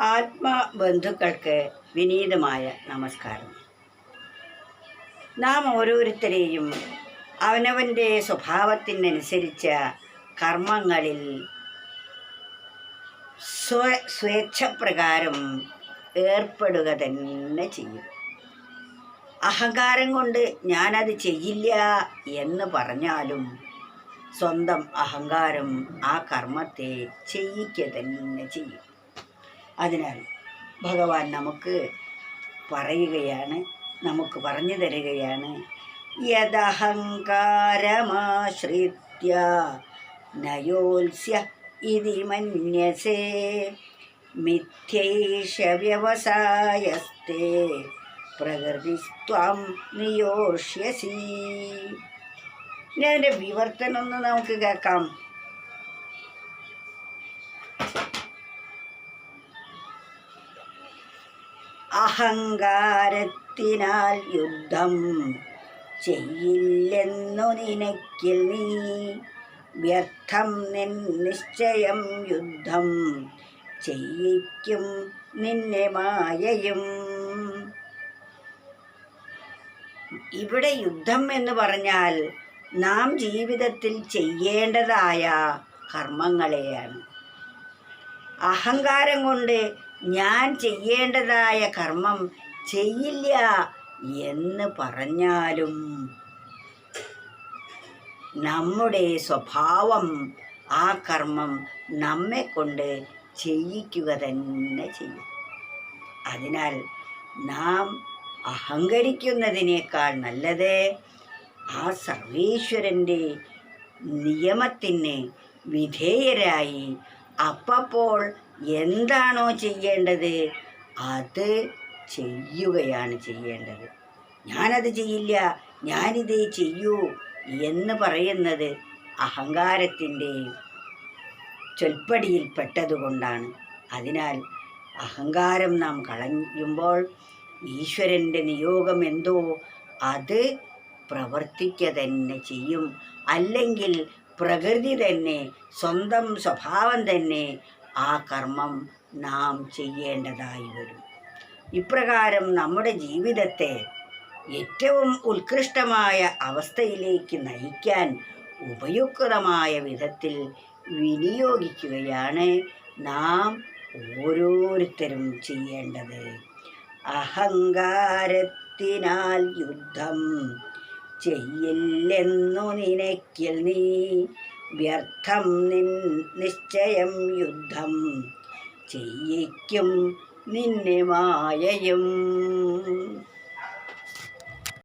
ആത്മബന്ധുക്കൾക്ക് വിനീതമായ നമസ്കാരം. നാം ഓരോരുത്തരെയും അവനവന്റെ സ്വഭാവത്തിനനുസരിച്ച കർമ്മങ്ങളിൽ സ്വ സ്വേച്ഛപ്രകാരം ഏർപ്പെടുക തന്നെ ചെയ്യും. അഹങ്കാരം കൊണ്ട് ഞാനത് ചെയ്യില്ല എന്ന് പറഞ്ഞാലും സ്വന്തം അഹങ്കാരം ആ കർമ്മത്തെ ചെയ്യിക്കുക തന്നെ ചെയ്യും. അതിനാൽ ഭഗവാൻ നമുക്ക് പറയുകയാണ് നമുക്ക് പറഞ്ഞു തരികയാണ് യദഹങ്കാരമാശ്രിത്യ നയോത്സ്യ ഇതി മന്യസേ മിഥ്യൈഷ വ്യവസായസ്തേ പ്രകൃതിസ്ത്വം നിയോഷ്യസി. അതിന്റെ വിവർത്തനം ഒന്ന് നമുക്ക് കേൾക്കാം. അഹങ്കാരത്തിനാൽ യുദ്ധം ചെയ്യില്ലെന്നു നിനക്കിൽ നീ. വ്യർത്ഥം നിൻ നിശ്ചയം യുദ്ധം ചെയ്യിക്കും നിന്നെ മായയും. ഇവിടെ യുദ്ധം എന്ന് പറഞ്ഞാൽ നാം ജീവിതത്തിൽ ചെയ്യേണ്ടതായ കർമ്മങ്ങളെയാണ്. അഹങ്കാരം കൊണ്ട് ഞാൻ ചെയ്യേണ്ടതായ കർമ്മം ചെയ്യില്ല എന്ന് പറഞ്ഞാലും നമ്മുടെ സ്വഭാവം ആ കർമ്മം നമ്മെ കൊണ്ട് ചെയ്യിക്കുക തന്നെ ചെയ്യും. അതിനാൽ നാം അഹങ്കരിക്കുന്നതിനേക്കാൾ നല്ലത് ആ സർവീശ്വരന്റെ നിയമത്തിന് വിധേയരായി അപ്പപ്പോൾ എന്താണോ ചെയ്യേണ്ടത് അത് ചെയ്യുകയാണ് ചെയ്യേണ്ടത്. ഞാനത് ചെയ്യില്ല ഞാനിത് ചെയ്യൂ എന്ന് പറയുന്നത് അഹങ്കാരത്തിന്റെ ചൊൽപ്പടിയിൽപ്പെട്ടതുകൊണ്ടാണ് അതിനാൽ അഹങ്കാരം നാം കളയുമ്പോൾ ഈശ്വരന്റെ നിയോഗം എന്തോ അത് പ്രവർത്തിക്കുക തന്നെ ചെയ്യും. അല്ലെങ്കിൽ പ്രകൃതി തന്നെ സ്വന്തം സ്വഭാവം തന്നെ ആ കർമ്മം നാം ചെയ്യേണ്ടതായി വരും. ഇപ്രകാരം നമ്മുടെ ജീവിതത്തെ ഏറ്റവും ഉത്കൃഷ്ടമായ അവസ്ഥയിലേക്ക് നയിക്കാൻ ഉപയുക്തമായ വിധത്തിൽ വിനിയോഗിക്കുകയാണ് നാം ഓരോരുത്തരും ചെയ്യേണ്ടത്. അഹങ്കാരത്തിനാൽ യുദ്ധം ചെയ്യില്ലെന്നു നിനയ്ക്കൽ നീ വ്യർത്ഥം നിൻ നിശ്ചയം യുദ്ധം ചെയ്യിക്കും നിന്നെ മായയും.